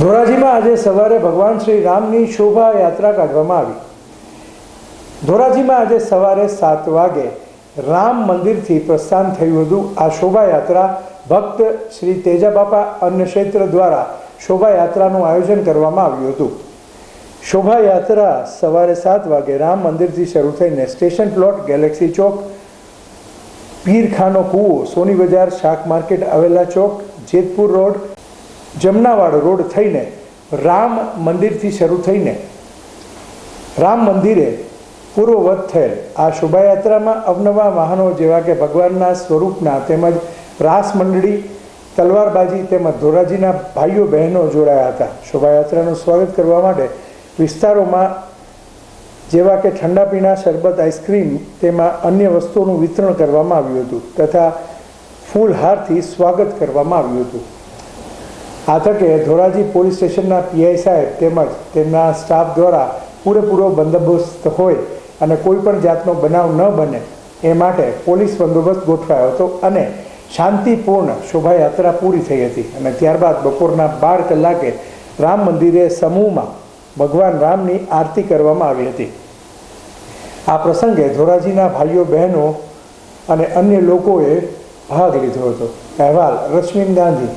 ધોરાજીમાં આજે સવારે ભગવાન શ્રી રામની શોભા યાત્રા કાઢવામાં આવી. ધોરાજીમાં આજે સવારે સાત વાગે રામ મંદિરથી પ્રસ્થાન થયું હતું. આ શોભાયાત્રા ભક્ત શ્રી તેજાબાપા અન્ન ક્ષેત્ર દ્વારા શોભાયાત્રાનું આયોજન કરવામાં આવ્યું હતું. શોભાયાત્રા સવારે સાત વાગે રામ મંદિરથી શરૂ થઈને સ્ટેશન પ્લોટ, ગેલેક્સી ચોક, પીરખાનો કૂવો, સોની બજાર, શાક માર્કેટ આવેલા ચોક, જેતપુર રોડ જમનાવાડ રોડ થઈને રામ મંદિરથી શરૂ થઈને રામ મંદિરે પૂર્વવત થયેલ આ શોભાયાત્રામાં અવનવા વાહનો જેવા કે ભગવાનના સ્વરૂપના તેમજ રાસ મંડળી, તલવારબાજી તેમજ ધોરાજીના ભાઈઓ બહેનો જોડાયા હતા. શોભાયાત્રાનું સ્વાગત કરવા માટે વિસ્તારોમાં જેવા કે ઠંડા પીણા, શરબત, આઈસ્ક્રીમ તેમાં અન્ય વસ્તુઓનું વિતરણ કરવામાં આવ્યું હતું તથા ફૂલહારથી સ્વાગત કરવામાં આવ્યું હતું. આ તકે ધોરાજી પોલીસ સ્ટેશનના પીઆઈ સાહેબ તેમજ તેમના સ્ટાફ દ્વારા પૂરેપૂરો બંદોબસ્ત હોય અને કોઈ પણ જાતનો બનાવ ન બને એ માટે પોલીસ બંદોબસ્ત ગોઠવાયો હતો અને શાંતિપૂર્ણ શોભાયાત્રા પૂરી થઈ હતી. અને ત્યારબાદ બપોરના બાર કલાકે રામ મંદિરે સમૂહમાં ભગવાન રામની આરતી કરવામાં આવી હતી. આ પ્રસંગે ધોરાજીના ભાઈઓ, બહેનો અને અન્ય લોકોએ ભાગ લીધો હતો. અહેવાલ રશ્મિન ગાંધી